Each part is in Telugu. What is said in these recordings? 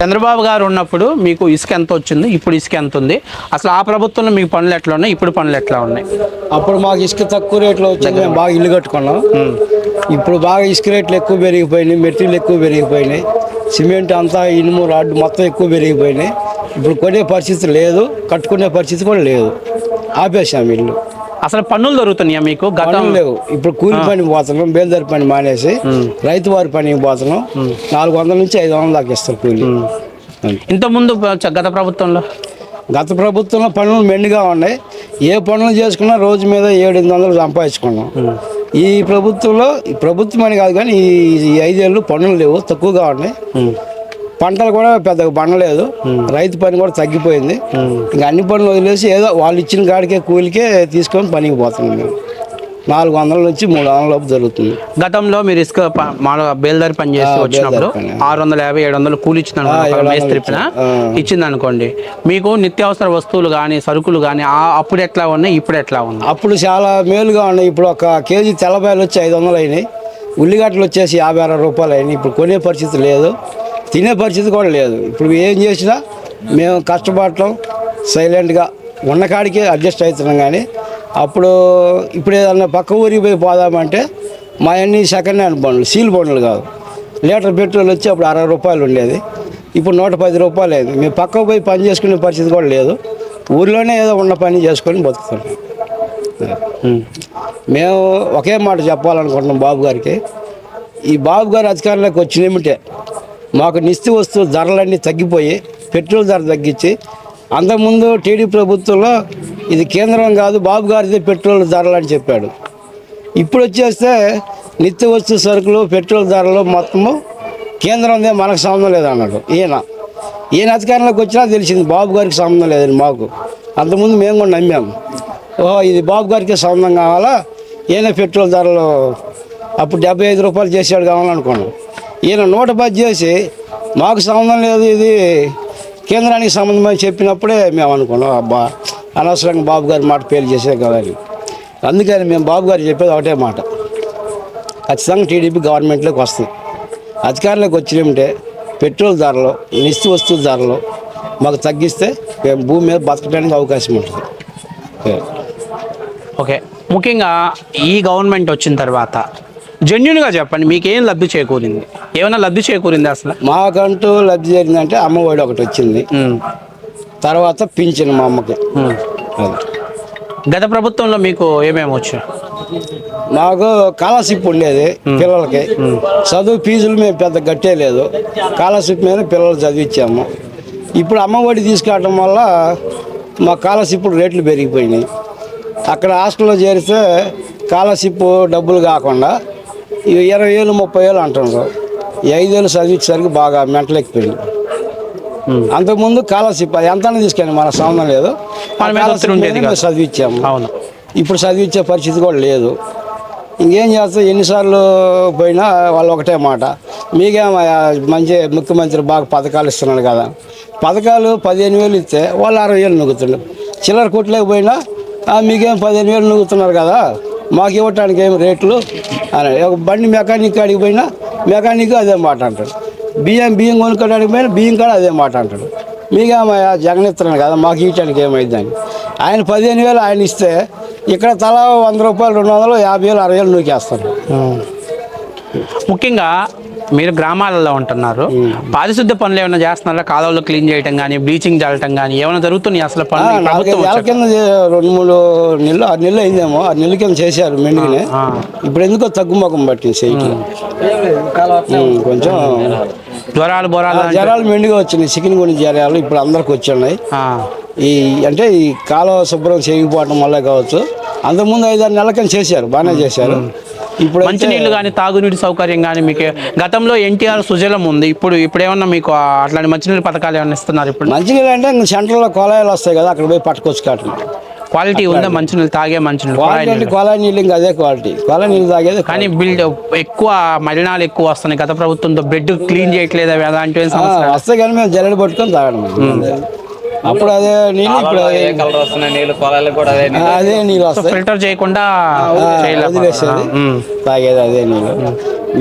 చంద్రబాబు గారు ఉన్నప్పుడు మీకు ఇసుక ఎంత వచ్చింది? ఇప్పుడు ఇసుక ఎంత ఉంది? అసలు ఆ ప్రభుత్వంలో మీకు పనులు ఎట్లా ఉన్నాయి? ఇప్పుడు పనులు ఎట్లా ఉన్నాయి? అప్పుడు మాకు ఇసుక తక్కువ రేట్లో వచ్చింది. మేము బాగా ఇల్లు కట్టుకున్నాం. ఇప్పుడు బాగా ఇసుక రేట్లు ఎక్కువ పెరిగిపోయినాయి. మెటీరియల్ ఎక్కువ పెరిగిపోయినాయి. సిమెంట్ అంతా ఇనుము రాడ్డు మొత్తం ఎక్కువ పెరిగిపోయినాయి. ఇప్పుడు కొనే పరిస్థితి లేదు. కట్టుకునే పరిస్థితి కూడా లేదు. ఆపేసాం ఇల్లు. అసలు పన్నులు దొరుకుతున్నాయా మీకు గతం? లేవు. ఇప్పుడు కూలి పని పోతున్నాం బేల్దారి పని మానేసి రైతు వారి పనికి పోతున్నాం నాలుగు వందల నుంచి ఐదు వందల దాకా ఇస్తారు కూలి. ఇంతకుముందు గత ప్రభుత్వంలో? గత ప్రభుత్వంలో పనులు మెండుగా ఉన్నాయి. ఏ పనులు చేసుకున్నా రోజు మీద ఏడు ఎనిమిది వందలు సంపాదించుకున్నాం. ఈ ప్రభుత్వంలో ఈ ప్రభుత్వం అని కాదు కానీ ఈ ఈ ఐదేళ్ళు పనులు లేవు తక్కువగా ఉన్నాయి. పంటలు కూడా పెద్దగా పండలేదు. రైతు పని కూడా తగ్గిపోయింది. ఇంకా అన్ని పనులు వదిలేసి ఏదో వాళ్ళు ఇచ్చిన కాడికే కూలికే తీసుకొని పనికి పోతున్నాం మేము. నాలుగు వందల నుంచి మూడు వందల లోపు జరుగుతుంది. గతంలో మీరు ఇసుక మామూలుగా బేల్దారి పని చేసి వచ్చినప్పుడు. ఆరు వందల యాభై ఏడు వందలు కూలి ఆ. ఇచ్చింది. అనుకోండి మీకు నిత్యావసర వస్తువులు కానీ సరుకులు కానీ అప్పుడు ఎట్లా ఉన్నాయి ఇప్పుడు ఎట్లా ఉంది అప్పుడు చాలా మేలుగా ఉన్నాయి. ఇప్పుడు ఒక కేజీ తెల్లబాయలు వచ్చి ఐదు వందలు అయినాయి. ఉల్లిగడ్డలు వచ్చేసి యాభై అరవై రూపాయలు అయినాయి. ఇప్పుడు కొనే పరిస్థితి లేదు. తినే పరిస్థితి కూడా లేదు. ఇప్పుడు ఏం చేసినా మేము కష్టపడటం సైలెంట్గా ఉన్న కాడికే అడ్జస్ట్ అవుతున్నాం కానీ అప్పుడు ఇప్పుడు ఏదన్నా పక్క ఊరికి పోయి పోదామంటే మా అన్ని సెకండ్ హ్యాండ్ బండ్లు సీల్ బండ్లు కాదు. లీటర్ పెట్రోల్ వచ్చి అప్పుడు అరవై రూపాయలు ఉండేది. ఇప్పుడు నూట పది రూపాయలు అయింది. మేము పక్కకు పోయి పని చేసుకునే పరిస్థితి కూడా లేదు. ఊర్లోనే ఏదో ఉన్న పని చేసుకొని బతుకుతున్నాం. మేము ఒకే మాట చెప్పాలనుకుంటున్నాం బాబు గారికి. ఈ బాబు గారు అధికారంలోకి వచ్చినేమిటే మాకు నిస్తి వస్తువు ధరలన్నీ తగ్గిపోయి పెట్రోల్ ధర తగ్గించి అంతకుముందు టీడీపీ ప్రభుత్వంలో ఇది కేంద్రం కాదు బాబు గారిదే పెట్రోల్ ధరలు అని చెప్పాడు. ఇప్పుడు వచ్చేస్తే నిత్య వస్తు సరుకులు పెట్రోల్ ధరలు మొత్తము కేంద్రందే మనకు సంబంధం లేదన్నాడు. ఈయన. ఈయన అధికారంలోకి వచ్చినా తెలిసింది బాబు గారికి సంబంధం లేదని మాకు. అంతకుముందు మేము కూడా నమ్మాము ఓహో ఇది బాబు గారికి సంబంధం కావాలా? ఈయన పెట్రోల్ ధరలు అప్పుడు డెబ్బై ఐదు రూపాయలు చేసాడు కావాలనుకున్నాం. ఈయన నూట బాధ చేసి మాకు సంబంధం లేదు ఇది కేంద్రానికి సంబంధం అని చెప్పినప్పుడే మేము అనుకున్నాం అబ్బా అనవసరంగా బాబు గారి మాట పేరు చేసే కదా అందుకని మేము బాబు గారు చెప్పేది ఒకటే మాట. ఖచ్చితంగా టీడీపీ గవర్నమెంట్లోకి వస్తుంది. అధికారంలోకి వచ్చినామంటే పెట్రోల్ ధరలు నిస్తి వస్తువుల ధరలు మాకు తగ్గిస్తే మేము భూమి మీద బతకడానికి అవకాశం ఉంటుంది. ఓకే. ముఖ్యంగా ఈ గవర్నమెంట్ వచ్చిన తర్వాత జెన్యున్గా చెప్పండి మీకేం లబ్ధి చేకూరింది? ఏమైనా లబ్ధి చేకూరింది అసలు? మాకంటూ లబ్ధి జరిగిందంటే అమ్మఒడి ఒకటి వచ్చింది. తర్వాత పింఛన్ మా అమ్మకి. గత ప్రభుత్వంలో మీకు ఏమేమి వచ్చాయి? మాకు స్కాలర్షిప్ ఉండేది పిల్లలకి. చదువు ఫీజులు మేము పెద్ద కట్టేలేదు స్కాలర్షిప్ మీద పిల్లలు చదివించాము ఇప్పుడు అమ్మఒడి తీసుకురావడం వల్ల మా స్కాలర్షిప్ రేట్లు పెరిగిపోయినాయి. అక్కడ హాస్టల్లో చేరితే స్కాలర్షిప్ డబ్బులు కాకుండా ఇరవై వేలు ముప్పై వేలు అంటున్నారు. ఐదేళ్ళు చదివించేసరికి బాగా మెంటలెక్కిపోయింది అంతకుముందు స్కాలర్షిప్ అది ఎంత తీసుకెళ్ళి మన సంబంధం లేదు. చదివించాము. అవును. ఇప్పుడు చదివించే పరిస్థితి కూడా లేదు. ఇంకేం చేస్తాం ఎన్నిసార్లు పోయినా వాళ్ళు ఒకటే మాట. మీకేమయ్యా మంచి ముఖ్యమంత్రి బాగా పథకాలు ఇస్తున్నాడు కదా. పథకాలు పదిహేను వేలు ఇస్తే వాళ్ళు అరవై వేలు నొక్కుతుండ్రు చిల్లర కొట్టలేకపోయినా "ఆ, మీకేం పదిహేను వేలు నొక్కుతున్నారు కదా? మాకు ఇవ్వటానికి ఏం రేట్లు? అని ఒక బండి మెకానిక్ కాడికి పోయినా మెకానిక్ అదే మాట అంటాడు. బియ్యం బియ్యం కొనుక్కోవడానికి పోయినా బియ్యం కాడ అదే మాట అంటాడు. మీకేమయ్యా జగన్ ఇస్తున్నాడు కదా మాకు ఇవ్వటానికి ఏమైందని ఆయన పదిహేను వేలు ఆయన ఇస్తే ఇక్కడ తలా వంద రూపాయలు రెండు వందలు యాభై వేలు అరవై వేలు నూకేస్తారు ముఖ్యంగా మీరు గ్రామాలలో ఉంటున్నారు. పారిశుద్ధ పనులు ఏమైనా చేస్తున్నారా? కాలువలు క్లీన్ చేయటం కానీ బ్లీచింగ్ చల్లటం కానీ ఏమైనా జరుగుతున్నాయి అసలు పనులు? కింద రెండు మూడు నెలలు ఆరు నెలలు అయిందేమో ఆరు నెలల కింద చేశారు మెండుగానే. ఇప్పుడు ఎందుకో తగ్గుముఖం పట్టింది సైకి కొంచెం జ్వరాలు బొరాలు జ్వరాలు మెండుగా వచ్చినాయి. చికెన్ గుని జ్వరాలు ఇప్పుడు అందరికి వచ్చున్నాయి ఆ, ఈ అంటే ఈ కాలువ శుభ్రం చేయకపోవడం వల్ల కావచ్చు. అంతకుముందు ఐదారు నెలల కింద చేశారు బాగానే చేశారు. ఇప్పుడు మంచినీళ్ళు కానీ తాగునీటి సౌకర్యం కానీ మీకు గతంలో ఎన్టీఆర్ సుజలం ఉంది. ఇప్పుడు ఇప్పుడు ఏమన్నా మీకు అట్లాంటి మంచినీళ్ళ పథకాలు ఏమైనా ఇస్తున్నారు ఇప్పుడు? మంచినీళ్ళు అంటే ఇంక సెంటర్లో కొలాయిలు వస్తాయి కదా అక్కడ పోయి పట్టుకొచ్చి కాటం. క్వాలిటీ ఉందా? మంచినీళ్ళు తాగే మంచినీళ్ళు క్వాలిటీ. కొలాయి నీళ్ళు. ఇంకా అదే క్వాలిటీ. కొలాయి నీళ్ళు తాగేది కానీ బిల్డ్ ఎక్కువ మలినాలు ఎక్కువ వస్తున్నాయి. గత ప్రభుత్వంతో బెడ్ క్లీన్ చేయట్లేదు అవి అలాంటివి ఏం ఆ, సమస్య వస్తే కానీ మేము జల్లెడ పట్టుకొని తాగడం. అప్పుడు అదే నీళ్ళు ఇప్పుడు అదే కలర్ వస్తున్నాయి నీళ్ళు పొలాలకు కూడా అదే అదే నీళ్ళు వస్తాయి. ఫిల్టర్ చేయకుండా. వదిలేసేది. తాగేది అదే నీళ్ళు.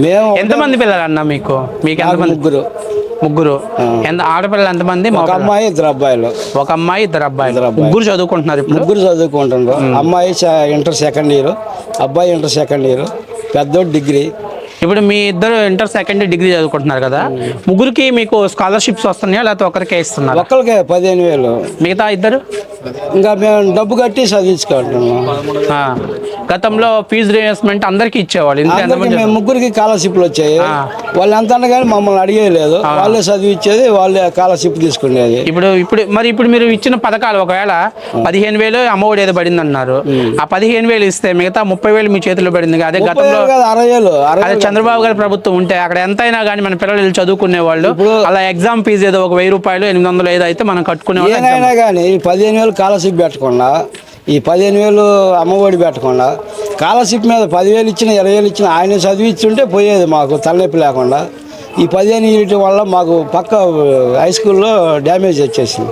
మేము ఎంతమంది పిల్లలు అన్న మీకు? మీకు నాకు ఎంతమంది ముగ్గురు. ముగ్గురు. ఎంత ఆడపిల్లలు ఎంతమంది? ఒక? అమ్మాయి ఇద్దరు అబ్బాయిలు. ఒక అమ్మాయి ఇద్దరు అబ్బాయిలు. ఇద్దరు అబ్బాయిలు. ముగ్గురు చదువుకుంటున్నారు ఇప్పుడు? ముగ్గురు చదువుకుంటున్నారు. అమ్మాయి ఇంటర్ సెకండ్ ఇయర్ అబ్బాయి ఇంటర్ సెకండ్ ఇయర్ పెద్దోడు డిగ్రీ. ఇప్పుడు మీ ఇద్దరు ఇంటర్ సెకండ్ డిగ్రీ చదువుకుంటున్నారు కదా ముగ్గురికి మీకు స్కాలర్షిప్స్ వస్తున్నాయా లేకపోతే ఒకరికే ఇస్తున్నారు? ఒక్కరికే పదిహేను వేలు. మిగతా ఇద్దరు? ఇంకా మేము డబ్బు కట్టి చదివించుకుంటున్నాం. గతంలో ఫీజు రియంబర్స్మెంట్ అందరికి ఇచ్చేవాళ్ళు అందరికి మేము ముగ్గురికి స్కాలర్షిప్లు వచ్చాయి. వాళ్ళు ఎంత కానీ మమ్మల్ని అడిగేయలేదు. వాళ్ళే చదివించేది వాళ్ళే స్కాలర్షిప్ తీసుకునేది. ఇప్పుడు ఇప్పుడు మరి ఇప్పుడు మీరు ఇచ్చిన పథకాలు ఒకవేళ పదిహేను వేలు అమ్మఒడి ఏదో పడింది అన్నారు ఆ పదిహేను వేలు ఇస్తే మిగతా ముప్పై వేలు మీ చేతిలో పడింది అదే గతంలో అరవై వేలు. చంద్రబాబు గారి ప్రభుత్వం ఉంటే అక్కడ ఎంతైనా కానీ మన పిల్లలు వెళ్ళి చదువుకునే వాళ్ళు అలా ఎగ్జామ్ ఫీజు ఏదో ఒక వెయ్యి రూపాయలు ఎనిమిది వందలు ఏదో అయితే మనం కట్టుకునే ఏనైనా కానీ ఈ పదిహేను వేలు స్కాలర్షిప్ పెట్టకుండా ఈ పదిహేను వేలు అమ్మఒడి పెట్టకుండా స్కాలర్షిప్ మీద పదివేలు ఇచ్చిన ఇరవై వేలు ఇచ్చిన ఆయన చదివించుంటే పోయేది మాకు తలనొప్పి లేకుండా. ఈ పదిహేను ఇవ్వటం వల్ల మాకు పక్క హై స్కూల్లో డ్యామేజ్ వచ్చేసింది.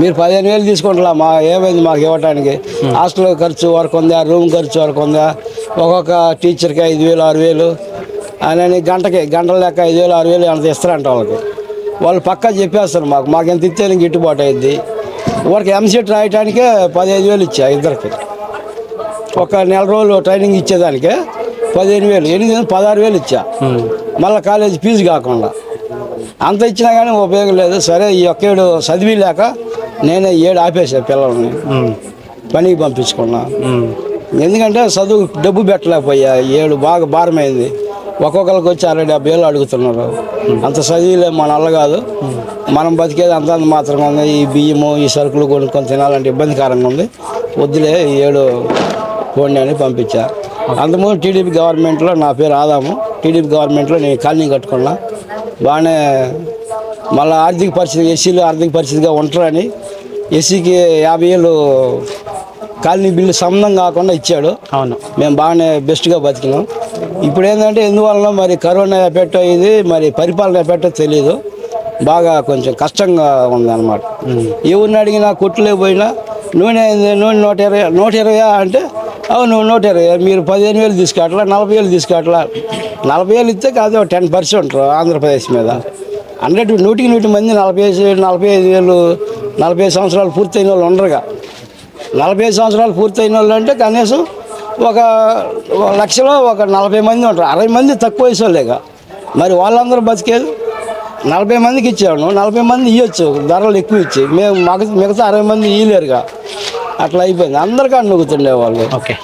మీరు పదిహేను వేలు తీసుకుంటా మా ఏమైంది మాకు ఇవ్వడానికి హాస్టల్ ఖర్చు వరకు ఉందా? రూమ్ ఖర్చు వరకు ఉందా? ఒక్కొక్క టీచర్కి ఐదు వేలు ఆరు వేలు. అని గంటకి గంటల లెక్క ఐదు వేలు ఆరు వేలు అంత ఇస్తారంట వాళ్ళకి. వాళ్ళు పక్కా చెప్పేస్తారు మాకు. మాకు ఎంత ఇస్తే నీకు గిట్టుబాటు అయింది వాడికి ఎంసెట్ రాయటానికే పదిహేను వేలు ఇచ్చా ఇద్దరికి. ఒక నెల రోజులు ట్రైనింగ్ ఇచ్చేదానికే పదిహేను వేలు. ఎనిమిది పదహారు వేలు ఇచ్చా. మళ్ళీ కాలేజీ ఫీజు కాకుండా. అంత ఇచ్చినా కానీ ఉపయోగం లేదు. సరే ఈ ఒక్క ఏడు చదివి లేక నేనే ఏడు ఆపేసా పిల్లల్ని. పనికి పంపించుకున్నా. ఎందుకంటే చదువు డబ్బు పెట్టలేకపోయా. ఏడు బాగా భారమైంది. ఒక్కొక్కరికి వచ్చి అరవై డెబ్బై వేలు అడుగుతున్నారు. అంత చదివిలే మన వల్ల కాదు. మనం బతికేది అంత మాత్రమే ఉంది. ఈ బియ్యము ఈ సరుకులు కొనుక్కొని తినాలంటే ఇబ్బందికరంగా ఉంది. వద్దులే ఈ ఏడు పోండి అని పంపించా. అంతకుముందు టీడీపీ గవర్నమెంట్లో నా పేరు ఆదాము. టీడీపీ గవర్నమెంట్లో నేను కాలనీ కట్టుకున్నా. బాగానే మళ్ళీ ఆర్థిక పరిస్థితి ఎస్సీలు ఆర్థిక పరిస్థితిగా ఉంటారని ఎస్సీకి యాభై ఏళ్ళు కాలనీ బిల్లు సంబంధం కాకుండా ఇచ్చాడు. అవును. మేము బాగానే బెస్ట్గా బతికినాం. ఇప్పుడు ఏంటంటే ఎందువలన మరి కరోనా ఎఫెక్ట్ ఇది మరి పరిపాలన ఎఫెక్ట్ తెలియదు బాగా కొంచెం కష్టంగా ఉందన్నమాట. ఎవరిని అడిగినా కొట్టులే పోయినా నూనె? నూనె నూట ఇరవై నూట ఇరవై అంటే అవును నూట ఇరవై. మీరు పదిహేను వేలు తీసుకట్లా నలభై వేలు తీసుకట్లా నలభై వేలు ఇస్తే కాదు టెన్ పర్సెంట్ ఆంధ్రప్రదేశ్ మీద. హండ్రెడ్ నూటికి నూటి మంది నలభై నలభై ఐదు వేలు నలభై సంవత్సరాలు పూర్తయిన వాళ్ళు ఉండరుగా. నలభై సంవత్సరాలు పూర్తయిన వాళ్ళు అంటే కనీసం ఒక లక్షలో ఒక నలభై మంది ఉంటారు. అరవై మంది తక్కువ వయసులేక మరి వాళ్ళందరూ బతికేది? నలభై మందికి ఇచ్చాను నలభై మంది ఇవ్వచ్చు ధరలు ఎక్కువ ఇచ్చి. మేము మాకు మిగతా అరవై మంది ఇవ్వలేరుగా అట్లా అయిపోయింది. అందరికీ నొక్కుతుండే వాళ్ళు. ఓకే.